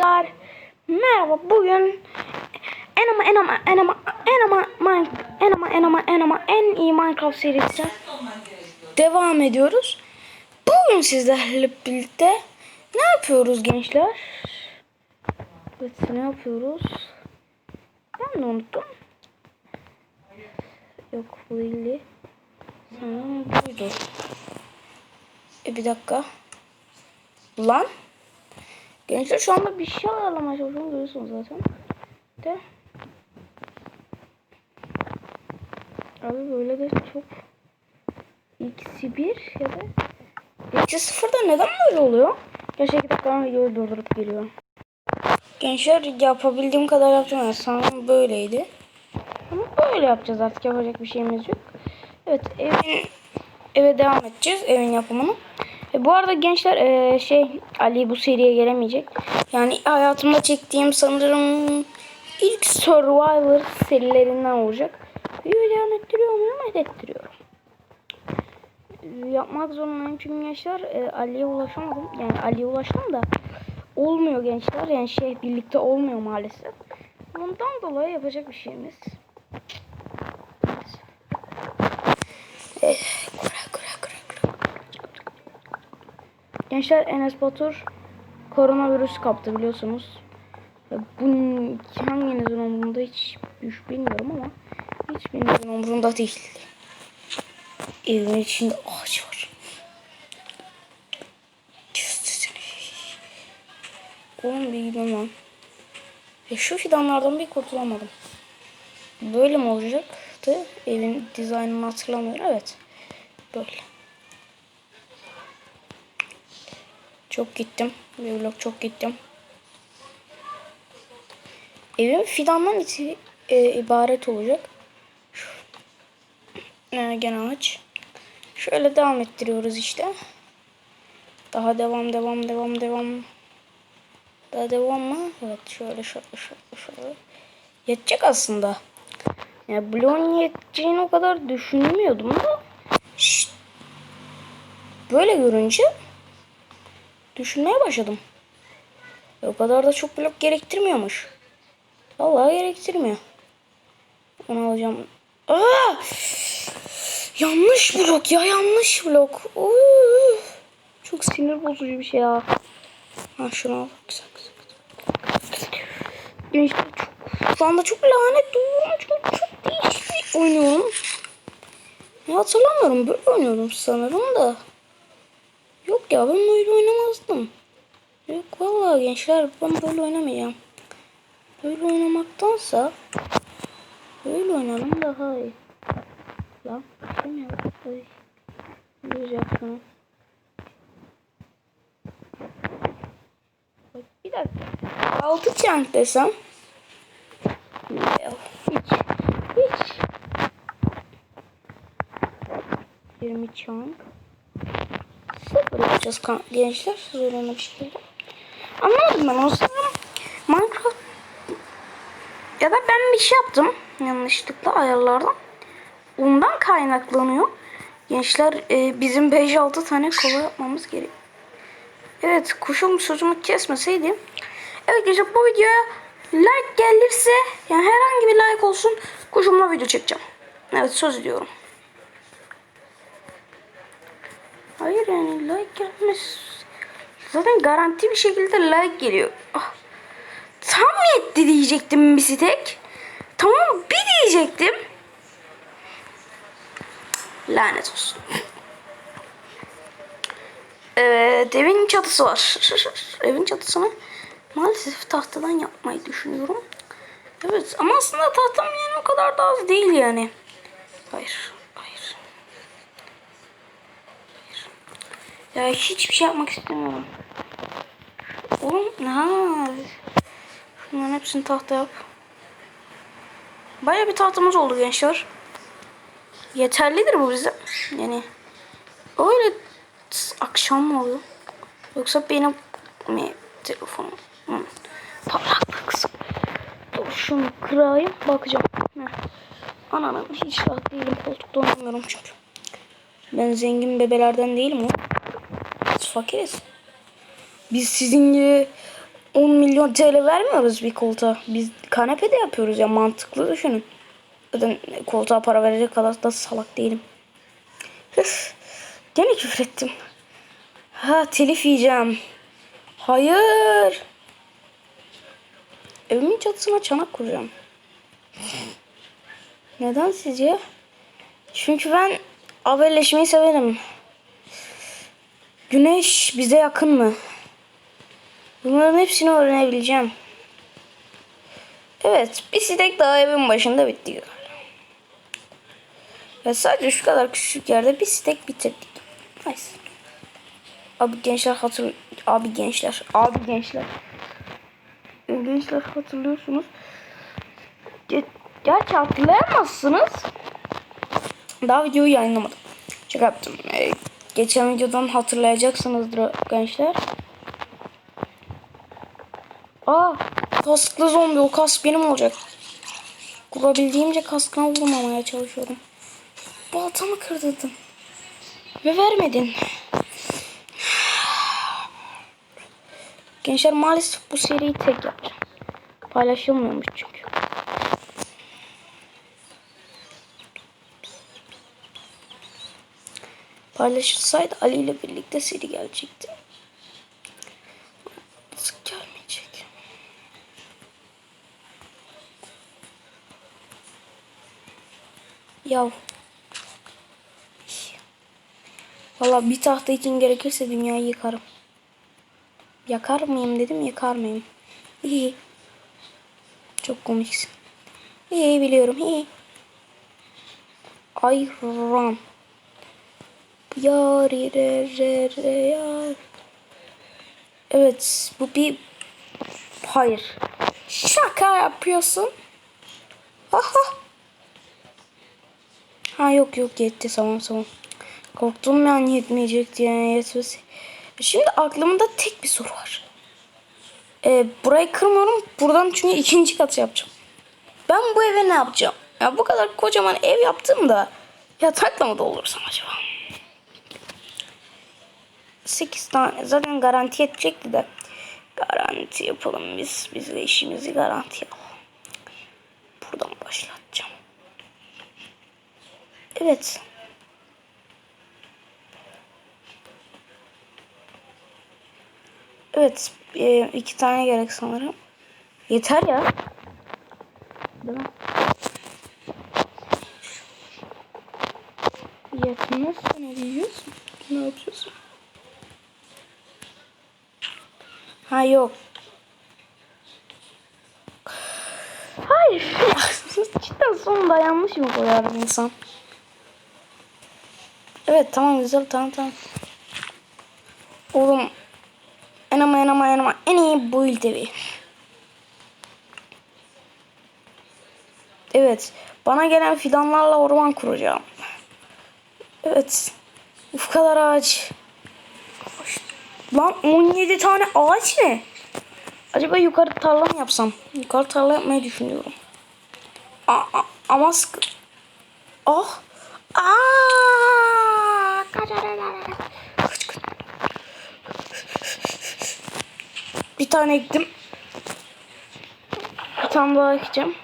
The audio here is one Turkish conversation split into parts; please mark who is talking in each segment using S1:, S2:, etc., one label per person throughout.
S1: Arkadaşlar merhaba bugün en ama en ama en ama en ama en ama en ama en ama en iyi Minecraft serisi devam ediyoruz. Bugün sizlerle birlikte ne yapıyoruz gençler? Evet ne yapıyoruz? Ben de unuttum. Yok bu değildi. Sanırım buydu. E bir dakika. Lan. Gençler şu anda bir şey ayarlamaya çalışıyorum görüyorsunuz zaten. De. Abi böyle de çok eksi bir ya da eksi sıfırda neden böyle oluyor? Gerçekten dakika videoyu durdurup geliyor. Gençler yapabildiğim kadar yaptım. Yani sanırım böyleydi. Ama böyle yapacağız artık yapacak bir şeyimiz yok. Evet evin eve devam edeceğiz evin yapımını. E, bu arada gençler e, şey Ali bu seriye gelemeyecek. Yani hayatımda çektiğim sanırım ilk Survivor serilerinden olacak. Videoyu devam ettiriyor muyum? Evet ettiriyorum. Yapmak zorundayım çünkü gençler e, Ali'ye ulaşamadım. Yani Ali'ye ulaştım da olmuyor gençler. Yani şey birlikte olmuyor maalesef. Bundan dolayı yapacak bir şeyimiz. Gençler Enes Batur koronavirüs kaptı biliyorsunuz. Bunun hanginizin umurunda hiç, hiç bilmiyorum ama hiçbirinizin umurunda değil. Evimin içinde ağaç var. Göstersene. Oğlum bir gidin lan. E şu fidanlardan bir kurtulamadım. Böyle mi olacaktı? Evin dizaynını hatırlamıyorum. Evet. Böyle. Çok gittim. Bir vlog çok gittim. Evim fidandan içi, e, ibaret olacak. E, gene ağaç. Şöyle devam ettiriyoruz işte. Daha devam devam devam devam. Daha devam mı? Evet şöyle şöyle şöyle şöyle. Yetecek aslında. Yani bloğun yeteceğini o kadar düşünmüyordum da. Şşt. Böyle görünce düşünmeye başladım. E, O kadar da çok blok gerektirmiyormuş. Vallahi gerektirmiyor. Onu alacağım. Aa! Yanlış blok ya yanlış blok. Oo! Çok sinir bozucu bir şey ya. Ha şunu al. Güzel güzel. güzel. Çok, şu anda çok lanet duyuyorum. Çok, çok değişik oynuyorum. Ya hatırlamıyorum. Böyle oynuyordum sanırım da. Yok ya ben böyle oynamazdım. Yok vallahi gençler ben böyle oynamayacağım. Böyle oynamaktansa böyle oynayalım daha iyi. Lan şey? Ay. Yüz yapsana. Bak, Bir dakika. Altı çank desem. Hiç. Hiç. 20 çank. Yapacağız gençler. Zorunlu bir şekilde. Anlamadım ben o sanırım Minecraft ya da ben bir şey yaptım yanlışlıkla ayarlardan. Ondan kaynaklanıyor. Gençler e, bizim 5-6 tane kova yapmamız gerek. Evet kuşum sözümü kesmeseydi. Evet gençler bu videoya like gelirse yani herhangi bir like olsun kuşumla video çekeceğim. Evet söz ediyorum. Hayır yani like gelmez. Zaten garanti bir şekilde like geliyor. Ah. Tam yetti diyecektim bir tek. Tamam bir diyecektim. Lanet olsun. Evet evin çatısı var. evin çatısını maalesef tahtadan yapmayı düşünüyorum. Evet ama aslında tahtam yani o kadar da az değil yani. Hayır. Ya hiçbir şey yapmak istemiyorum. Oğlum ha. Şunların hepsini tahta yap. Baya bir tahtamız oldu gençler. Yeterlidir bu bize. Yani öyle akşam mı oluyor? Yoksa benim mi telefonum? Hı. Parlaklık kısım. Dur şunu kırayım bakacağım. Heh. Ananın hiç rahat değilim. Koltukta oynamıyorum çünkü. Ben zengin bebelerden değilim o. Fakiriz. Biz sizin gibi 10 milyon TL vermiyoruz bir koltuğa. Biz kanepede yapıyoruz ya mantıklı düşünün. Zaten koltuğa para verecek kadar da salak değilim. Üf, gene küfür ettim. Ha telif yiyeceğim. Hayır. Evimin çatısına çanak kuracağım. Neden sizce? Çünkü ben haberleşmeyi severim. Güneş bize yakın mı? Bunların hepsini öğrenebileceğim. Evet, bir sinek daha evin başında bitti galiba. Ya sadece şu kadar küçük yerde bir sinek bitirdik. Nice. Abi gençler hatır... Abi gençler. Abi gençler. Gençler hatırlıyorsunuz. Ge Gerçi hatırlayamazsınız. Daha videoyu yayınlamadım. Şaka yaptım. Ee, geçen videodan hatırlayacaksınızdır gençler. Aa, kasklı zombi. O kask benim olacak. Kurabildiğimce kaskına vurmamaya çalışıyorum. Baltamı kırdırdın. Ve vermedin. Gençler maalesef bu seriyi tek yapacağım. Paylaşılmıyormuş çünkü. Paylaşılsaydı Ali ile birlikte seri gelecekti. Sık gelmeyecek. Yav. Valla bir tahta için gerekirse dünyayı yıkarım. Yakar mıyım dedim yakar mıyım? İyi. Çok komiksin. İyi biliyorum iyi. Ay ram. Yar re re re yar. Evet bu bir hayır. Şaka yapıyorsun. Aha. Ha yok yok yetti tamam tamam. Korktum yani yetmeyecekti yani yetmesi. Şimdi aklımda tek bir soru var. Ee, burayı kırmıyorum. Buradan çünkü ikinci kat yapacağım. Ben bu eve ne yapacağım? Ya bu kadar kocaman ev yaptım da yatakla mı doldursam acaba? 8 tane zaten garanti edecekti de garanti yapalım biz. Biz de işimizi garanti alalım. Buradan başlatacağım. Evet. Evet. e, iki tane gerek sanırım. Yeter ya. Değil mi? Yetmezse ne diyeceğiz? Ne yapacağız? Ha yok. Hayır. Cidden sonunda yanlış mı koyar bir insan? Evet tamam güzel tamam tamam. Oğlum enama enama enama en iyi build evi. Evet. Bana gelen fidanlarla orman kuracağım. Evet. Uf kadar ağaç. Lan 17 tane ağaç ne? Acaba yukarı tarla mı yapsam? Yukarı tarla yapmayı düşünüyorum. Aa, a- ama sıkı... Oh! Aa! Kaç, kaç, kaç, kaç. Bir tane ektim. Bir tane daha ekeceğim.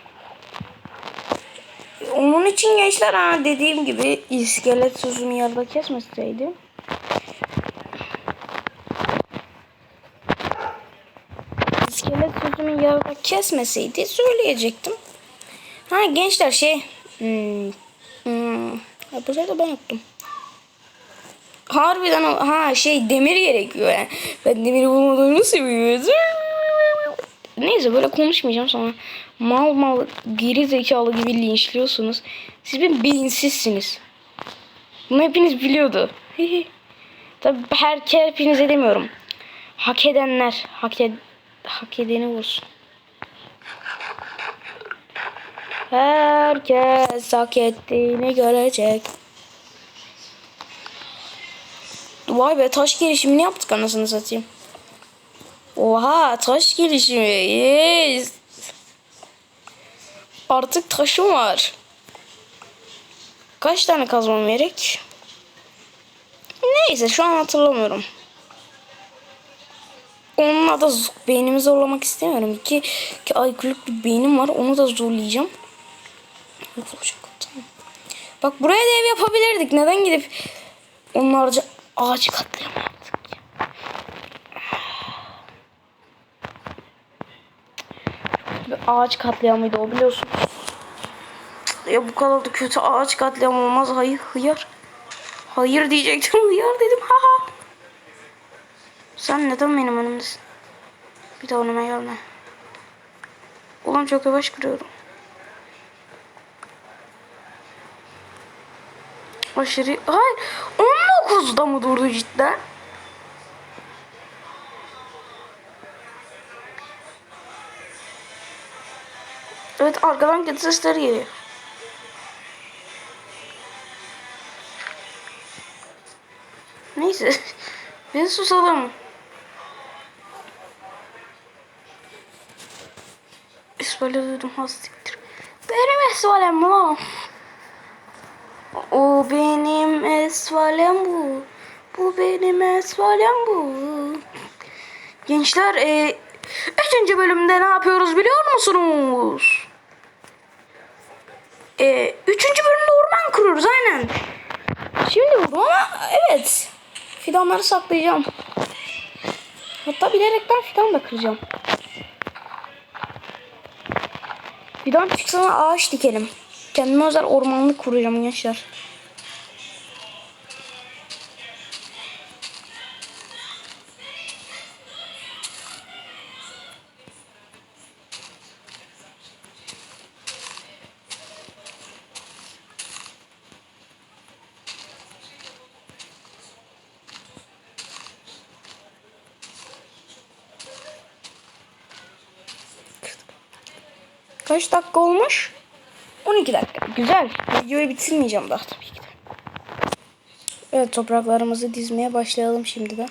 S1: Onun için gençler ha dediğim gibi iskelet sözümü yarıda kesmeseydi. İskelet sözümü yarıda kesmeseydi söyleyecektim. Ha gençler şey hmm, hmm, ya bu de ben yaptım. Harbiden ha şey demir gerekiyor yani. Ben demiri bulmadığımı seviyorum. Neyse böyle konuşmayacağım sonra. Mal mal geri zekalı gibi linçliyorsunuz. Siz bir beyinsizsiniz. Bunu hepiniz biliyordu. Tabi herkes hepinize demiyorum. Hak edenler hak, ed hak edeni vursun. Herkes hak ettiğini görecek. Vay be taş gelişimini yaptık anasını satayım. Oha taş gelişimi. Yes. Artık taşım var. Kaç tane kazmam gerek? Neyse şu an hatırlamıyorum. onunla da beynimi zorlamak istemiyorum. İki, iki IQ'luk bir beynim var. Onu da zorlayacağım. Tamam. Bak buraya da ev yapabilirdik. Neden gidip onlarca ağaç katliamı yaptık? Bir ağaç katliamıydı o biliyorsun. Ya bu kadar da kötü ağaç katliamı olmaz. Hayır hıyar. Hayır diyecektim. Hıyar dedim. Ha ha. Sen neden benim önümdesin? Bir daha önüme gelme. Ulan çok yavaş kırıyorum. Aşırı... Hayır. 19'da mı durdu cidden? Evet arkadan kötü sesler geliyor. Neyse. Biz susalım. İsmail'e duydum hastiktir. Benim esvalem bu. O benim esvalem bu. Bu benim esvalem bu. Gençler e, üçüncü bölümde ne yapıyoruz biliyor musunuz? E, üçüncü bölümde orman kuruyoruz aynen. Şimdi vurdum ama evet. Fidanları saklayacağım. Hatta bilerekten fidan da kıracağım. Fidan çıksana ağaç dikelim. Kendime özel ormanlık kuracağım gençler. Kaç dakika olmuş? 12 dakika. Güzel. Videoyu bitirmeyeceğim daha tabii ki de. Evet topraklarımızı dizmeye başlayalım şimdi de.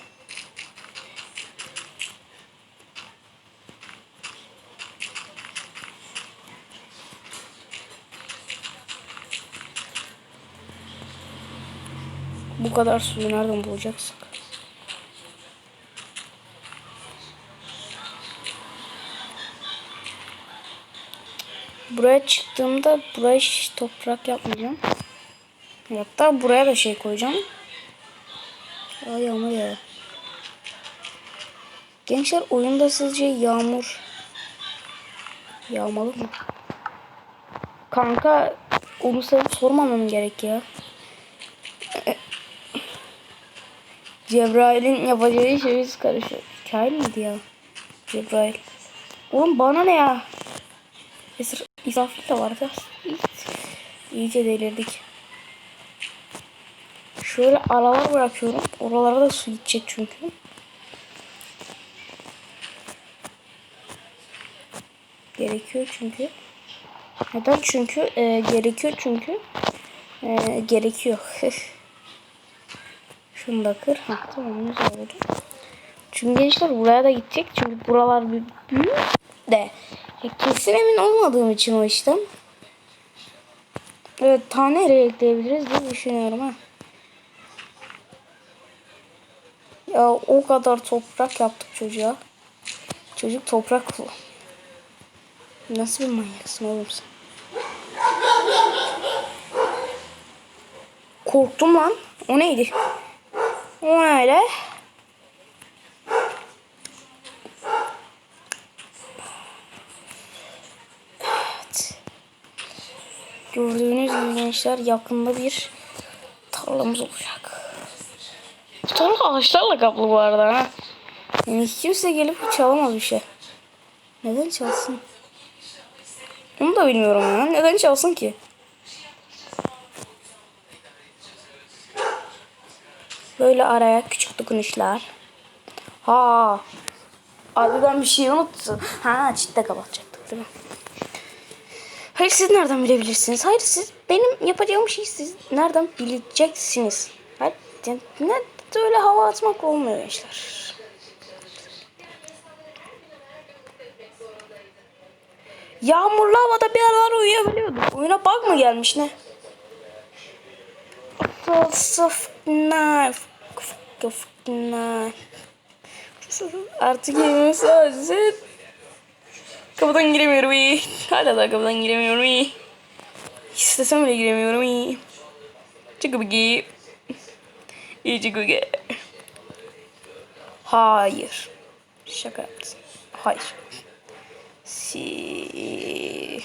S1: Bu kadar suyu nereden bulacaksak? Buraya çıktığımda buraya hiç toprak yapmayacağım. Hatta buraya da şey koyacağım. Ay yağmur ya. Gençler oyunda sizce yağmur yağmalı mı? Kanka onu sana sormamam gerek ya. Cebrail'in yapacağı şey biz karışıyor. Hikaye miydi ya? Cebrail. Oğlum bana ne ya? Esir, İsrafil de vardı. İyice delirdik. Şöyle aralar bırakıyorum. Oralara da su gidecek çünkü. Gerekiyor çünkü. Neden? Çünkü e, gerekiyor çünkü. E, gerekiyor. Şunu da kır. Ha, tamam güzel oldu. Çünkü gençler buraya da gidecek. Çünkü buralar büyük de. Ya kesin emin olmadığım için o işten. Evet tane ekleyebiliriz diye düşünüyorum ha. Ya o kadar toprak yaptık çocuğa. Çocuk toprak. Nasıl bir manyaksın oğlum sen? Korktum lan. O neydi? O neydi? Evet. Gördüğünüz gibi gençler yakında bir tarlamız olacak. Bu tarla ağaçlarla kaplı bu arada ha. Yani hiç kimse gelip çalamaz bir şey. Neden çalsın? Onu da bilmiyorum ya. Neden çalsın ki? Böyle araya küçük dokunuşlar. Ha. Abi ben bir şey unuttum. Ha çitle kapatacaktık değil mi? Hayır siz nereden bilebilirsiniz? Hayır siz benim yapacağım şeyi siz nereden bileceksiniz? Hayır ne öyle hava atmak olmuyor gençler. Yağmurlu havada bir aralar uyuyabiliyorduk. Oyuna bug mı gelmiş ne? Falsif knife. Artık yemeğimiz hazır. Kapıdan giremiyorum. Hala da kapıdan giremiyorum. İstesem bile giremiyorum. Çıkı bigi. İyi çıkı bigi. Hayır. Şaka yaptın. Hayır. Si.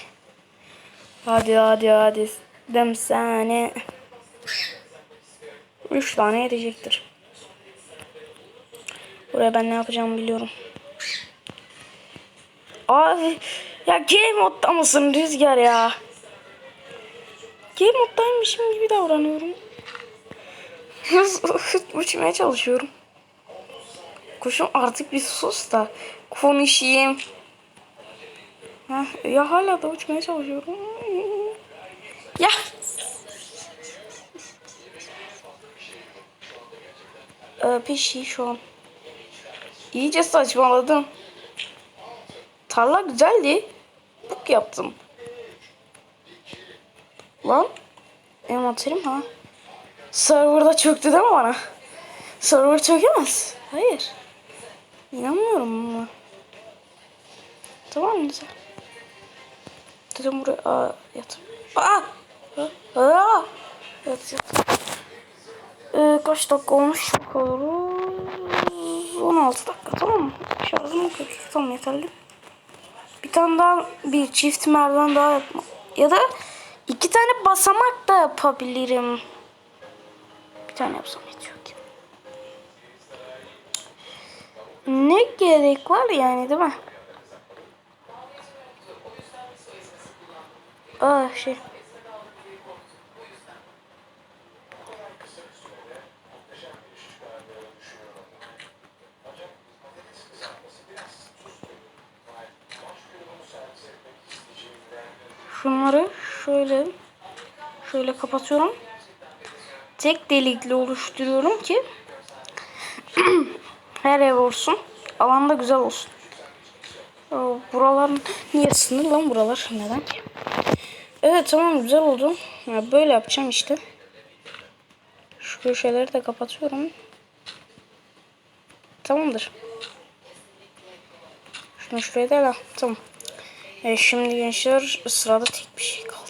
S1: Hadi hadi hadi. Dem sene. Üç tane yetecektir. Buraya ben ne yapacağımı biliyorum. Abi ya game modda mısın Rüzgar ya? Game moddaymışım gibi davranıyorum. Hız uçmaya çalışıyorum. Kuşum artık bir sus da konuşayım. Heh, ya hala da uçmaya çalışıyorum. Ya. Ee, pişi şu an. İyice saçmaladım. Tarla güzeldi. Buk yaptım. Lan. Envanterim ha. Serverda çöktü mi bana? Server çökemez. Hayır. İnanmıyorum buna. Tamam güzel. Dedim buraya aa, yat. Aa! Aa! Yat yat. Ee, kaç dakika olmuş bakalım. 16 dakika tamam mı? Şarjım 42 tamam yeterli. Bir tane daha bir çift merdiven daha yapma. Ya da iki tane basamak da yapabilirim. Bir tane yapsam yetiyor ki. Ne gerek var yani değil mi? Aa şey. Şunları şöyle şöyle kapatıyorum. Tek delikli oluşturuyorum ki her ev olsun. Alanda güzel olsun. Buralar niye sınır lan buralar? Neden ki? Evet tamam güzel oldu. Ya böyle yapacağım işte. Şu köşeleri de kapatıyorum. Tamamdır. Şunu şuraya da. Tamam. E, şimdi gençler sırada tek bir şey kaldı.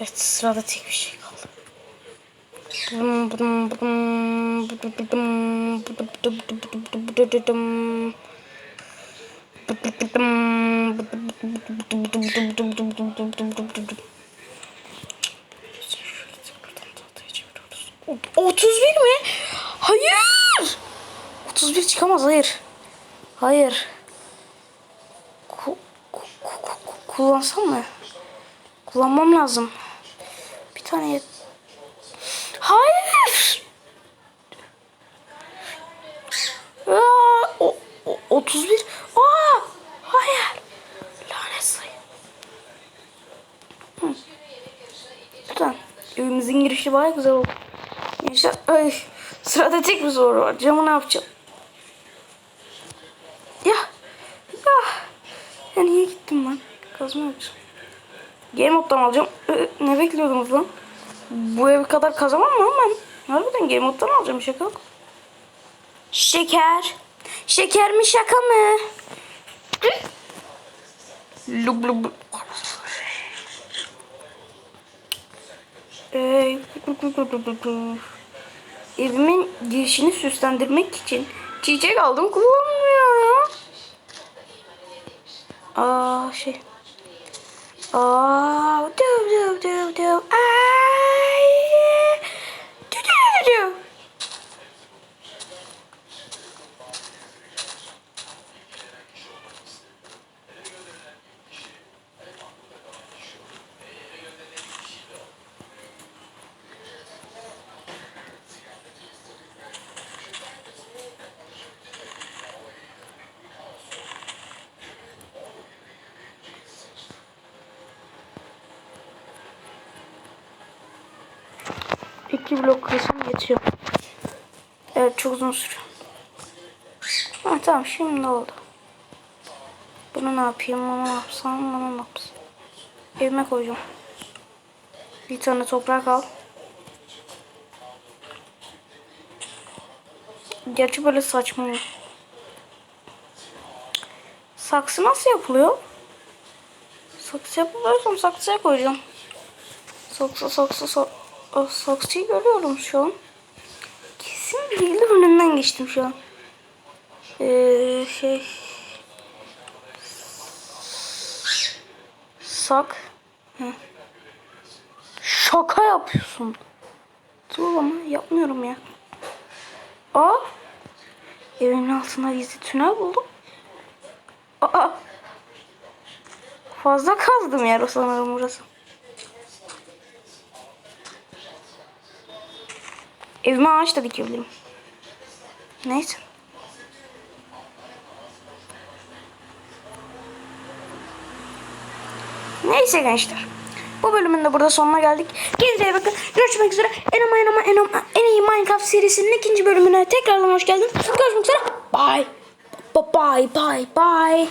S1: Evet sırada tek bir şey kaldı. Bum, bum, bum, bum, bum, bum, bum, bum. O- 31 mi? Hayır. 31 çıkamaz hayır. Hayır. Ku, ku, ku, ku- ku- kullansam mı? Kullanmam lazım. Bir tane Hayır. Aa, o, o, 31. Aa, hayır. Lanet sayı. Hı. Lütfen. Evimizin girişi baya güzel oldu. Gençler, ay, sırada tek bir soru var. Camı ne yapacağım? Ya, ya, ya niye gittim ben? Kazma. Game moddan alacağım. Ee, ne bekliyordunuz lan? Bu evi kadar kazamam mı ben? Harbiden game moddan alacağım şaka yok. Şeker. Şeker mi şaka mı? Lub lub. Ee, evimin girişini süslendirmek için çiçek aldım kullanmıyorum. Aa şey. Aa, do do do do. Ay. uzun sürüyor. Ha, tamam şimdi oldu. Bunu ne yapayım, bunu ne yapsam, bunu ne yapsam. Evime koyacağım. Bir tane toprak al. Gerçi böyle saçma. Saksı nasıl yapılıyor? Saksı yapılıyorsam saksıya koyacağım. Saksı saksı saksı. Saksıyı görüyorum şu an. Bir şekilde önünden geçtim şu an. Ee, şey. Sak. Heh. Şaka yapıyorsun. Dur ama yapmıyorum ya. Aa. Evimin altında gizli tünel buldum. Aa. Fazla kazdım yer o sanırım burası. Evime ağaç da dikebilirim. Neyse. Neyse gençler. Bu bölümün de burada sonuna geldik. Kendinize bakın. Görüşmek üzere. En ama en ama en ama en iyi Minecraft serisinin ikinci bölümüne tekrardan hoş geldiniz. Görüşmek üzere. Bye. Bye bye bye bye.